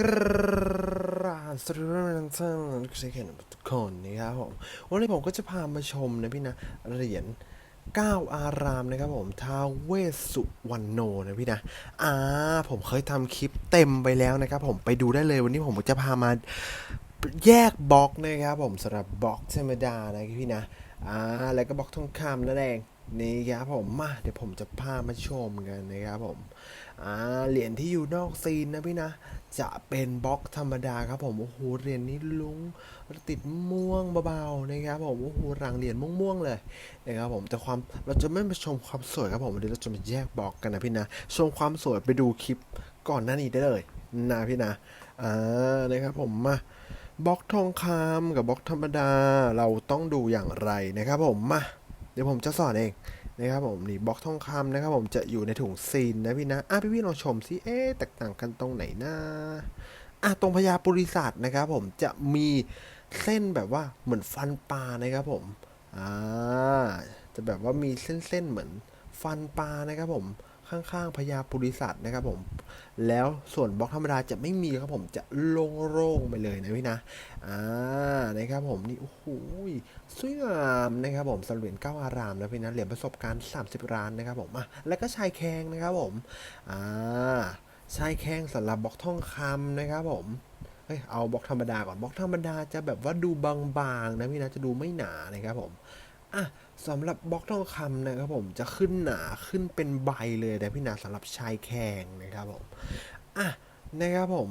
กราสวัสดีทุกท่านทุกคนทุกคนนะครับผมวันนี้ผมก็จะพามาชมนะพี่นะเหรียญก้าอารามนะครับผมท้าวเวสสุวรรณโนนะพี่นะอ่าผมเคยทำคลิปเต็มไปแล้วนะครับผมไปดูได้เลยวันนี้ผมจะพามาแยกบล็อกนะครับผมสำหรับบล็อกธรรมดานะพี่นะ อ่าแล้วก็บล็อกทองคำนั่นเองนี่ครับผมมาเดี๋ยวผมจะพามาชมกันนะครับผมอ่าเหรียญที่อยู่นอกซีนนะพี่นะ จะเป็นบล็อกธรรมดาครับผมโอ้โหเหรียญนี้ลุงติดม่วงเบาๆนะครับผมโอ้โหรังเหรียญม่วงๆเลยนะครับผมแต่ความเราจะไม่มาชมความสวยครับผมวันนี้เราจะมาแยกบล็อกกันนะพี่นะชมความสวยไปดูคลิปก่อนหน้านี้ได้เลยนะพี่นะอ่านะครับผมมา บล็อกทองคำกับบล็อกธรรมดาเราต้องดูอย่างไรนะครับผมมาเดี๋ยวผมจะสอนเองนะครับผมนี่บล็อกทองคำนะครับผมจะอยู่ในถุงซีนนะพี่นะอะพี่พี่ลองชมสิเอ๊ะแตกต่างกันตรงไหนนะอะตรงพญาปุริศาสตร์นะครับผมจะมีเส้นแบบว่าเหมือนฟันปลานะครับผมอ่าจะแบบว่ามีเส้นๆเหมือนฟันปลานะครับผม ข้างๆพญาปุริศาสตร์นะครับผมแล้วส่วนบล็อกธรรมดาจะไม่มีครับผมจะโล่งๆไปเลยนะพี่นะอ่านะครับผมนี่โอ้โหสวยงามนะครับผมสำเหรียญเก้าอารามนะพี่นะเหรียญประสบการณ์ 30ล้านนะครับผมอะแล้วก็ชายแคงนะครับผมอ่าชายแคงสำหรับบล็อกทองคำนะครับผมเฮ้ยเอาบล็อกธรรมดาก่อนบล็อกธรรมดาจะแบบว่าดูบางๆนะพี่นะจะดูไม่หนานะครับผม อะสำหรับบล็อกทองคำนะครับผมจะขึ้นหนาขึ้นเป็นใบเลยนะพี่นะสำหรับชายแคงนะครับผมอะนะครับผม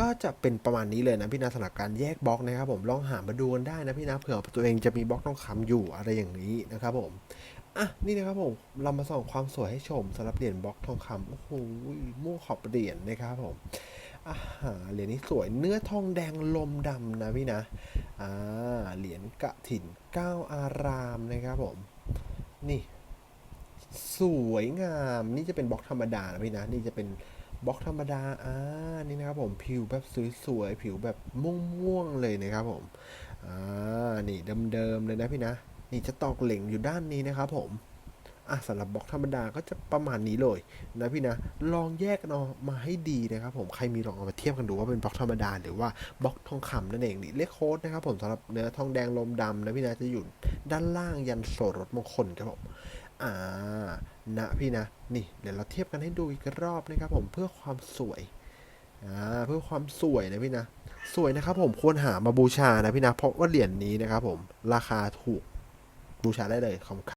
ก็จะเป็นประมาณนี้เลยนะพี่นะสำหรับการแยกบล็อกนะครับผมลองหามาดูกันได้นะพี่นะเผื่อตัวเองจะมีบล็อกทองคำอยู่อะไรอย่างนี้นะครับผมอะนี่นะครับผมเรามาส่องความสวยให้ชมสำหรับเหรียญบล็อกทองคำโอ้โหม่วงขอบเหรียญนะครับผมอ่าเหรียญนี้สวยเนื้อทองแดงลมดำนะพี่นะอ่า เหรียญกะถิ่นเก้าอารามนะครับผม นี่ สวยงามนี่จะเป็นบล็อกธรรมดานะพี่นะนี่จะเป็นบล็อกธรรมดาอ่านี่นะครับผมผิวแบบสวยๆผิวแบบม่วงๆเลยนะครับผมอ่านี่เดิมๆเลยนะพี่นะ นี่จะตอกเหล่งอยู่ด้านนี้นะครับผม อะสำหรับบล็อกธรรมดาก็จะประมาณนี้เลยนะพี่นะ ลองแยกกันอมาให้ดีนะครับผมใครมีลองเอามาเทียบกันดูว่าเป็นบล็อกธรรมดา หรือว่าบล็อกทองคำนั่นเองนี่เลขโค้ดนะครับผมสำหรับเนื้อทองแดงลมดำนะพี่นะจะอยู่ด้านล่างยันโสรถมงคลครับผมอ่านะพี่นะนี่เดี๋ยวเราเทียบกันให้ดูอีกรอบนะครับผมเพื่อความสวยอ่าเพื่อความสวยนะพี่นะ สวยนะครับผมควรหามาบูชานะพี่นะเพราะว่าเหรียญนี้นะครับผมราคาถูกบูชาได้เลยขอบคุณครับ